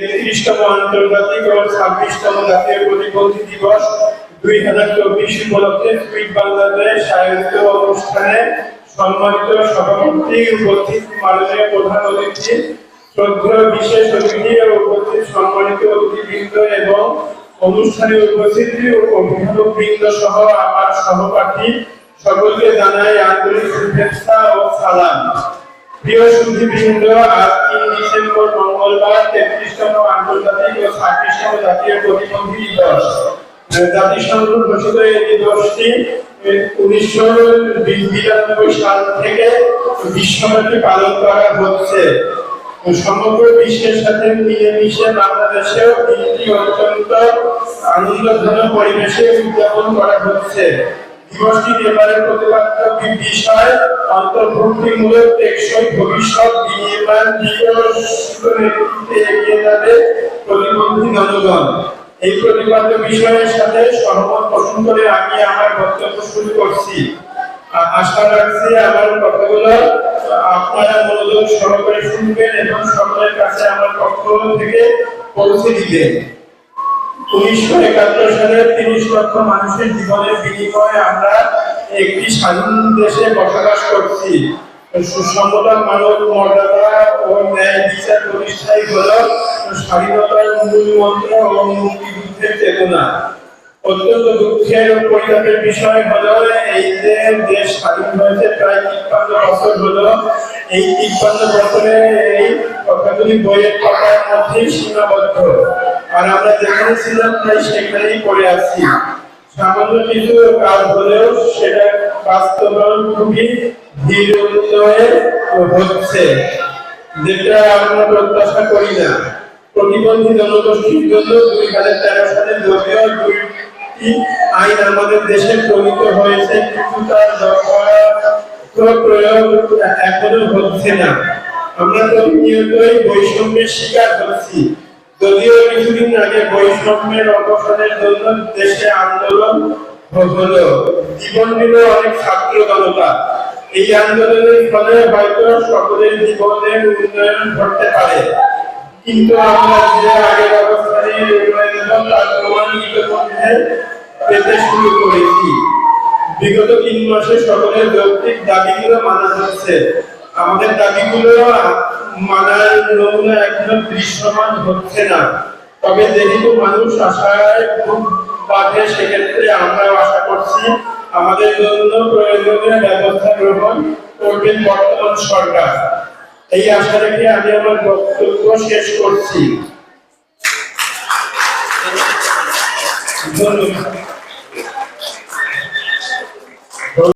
তেত্রিশতম আন্তর্জাতিক ও ছাব্বিশতম জাতীয় প্রতিবন্ধী দিবস দুই হাজার চব্বিশ উপলক্ষে সুইট বাংলাদেশ সাহিত্য অনুষ্ঠানে সম্মানিত সভাপতি উপস্থিত মাননীয় প্রধান অতিথি, শ্রদ্ধেয় বিশেষ অতিথি ও উপস্থিত সম্মানিত অতিথিবৃন্দ এবং অনুষ্ঠানে উপস্থিত অভিভাবক বৃন্দ সহ আমার সহপাঠী, সকলকে জানাই আন্তরিক শুভেচ্ছা ও সালাম। প্রিয় সুধীবৃন্দ তিন ডিসেম্বর, মঙ্গলবার, তেত্রিশতম আন্তর্জাতিক ও জাতীয় প্রতিবন্ধী দিবস। জাতিসংঘ এই দিবসটি উনিশশো বিরানব্বই সাল থেকে বিশ্বব্যাপী পালন করা হচ্ছে। সমগ্র বিশ্বের সাথে মিলেমিশে বাংলাদেশেও দিনটি অত্যন্ত আনন্দঘন পরিবেশে উদযাপন করা হচ্ছে। দিবসটির এবারে প্রতিপাদ্য বিষয়, অন্তর্ভুক্তিমূলক টেকসই ভবিষ্যৎ বিকশিত নেতৃত্বে এগিয়ে যাবে প্রতিবন্ধী জনগণ। এই প্রতিপাদ্য বিষয়ের সাথে সহমত পোষণ করে আমি আমার বক্তব্য শুরু করছি। আশা রাখছি আমার কথাগুলো আপনারা মনোযোগ সহকারে শুনবেন এবং সকলের কাছে আমার পক্ষ থেকে পৌঁছে দিবেন। উনিশশো একাত্তর সালে তিরিশ লক্ষ মানুষের জীবনের বিনিময়ে আমরা একটি স্বাধীন দেশে বসবাস করছি। সুষমতা মানব মর্যাদা ও ন্যায় বিচার প্রতিষ্ঠাই হল স্বাধীনতার মূল মন্ত্র ও মুক্তিযুদ্ধের চেতনা। অত্যন্ত দুঃখের ও বিষয় হলো এই যে দেশ স্বাধীন হয়েছে প্রায় তিপ্পান্ন বছর হলো এই তিপ্পান্ন বছরে এই কথাগুলি বইয়ের পাতার মধ্যেই সীমাবদ্ধ। আর আমরা যেখানে ছিলাম, তাই সেখানেই পড়ে আছি। সামান্য কিছু কাজ হলেও সেটা বাস্তবায়ন খুবই ধীর হচ্ছে, যেটা আমরা প্রত্যাশা করি না। প্রতিবন্ধী জনগোষ্ঠীর জন্য দুই হাজার তেরো সালে যদিও দুইটি আইন আমাদের দেশে প্রণীত হয়েছে কিন্তু তার যথার্থ প্রয়োগ এখনও হচ্ছে না। আমরা প্রতিনিয়তই বৈষম্যের শিকার হচ্ছি। যদিও কিছুদিন আগে বৈষম্যের অবসানের জন্য দেশে আন্দোলন হলো, জীবন দিল অনেক ছাত্র জনতা এই আন্দোলনের ফলে হয়তো সকলের জীবনের উন্নয়ন ঘটতে পারে। কিন্তু আমরা যে আগের অবস্থানে রয়ে গেলাম তার প্রমাণ ইতিমধ্যে পেতে শুরু করেছি, বিগত তিন মাসে সকলের যৌক্তিক দাবিগুলো মানা হচ্ছে। আমাদের দাবিগুলো মানার নমুনা এখনও দৃশ্যমান হচ্ছে না। তবে যেহেতু মানুষ আশায় খুব বাঁধে, সেক্ষেত্রে আমরাও আশা করছি আমাদের জন্য প্রয়োজনীয় ব্যবস্থা গ্রহণ বর্তমান সরকার। এই আশা রেখে আমি আমার বক্তব্য শেষ করছি। ধন্যবাদ।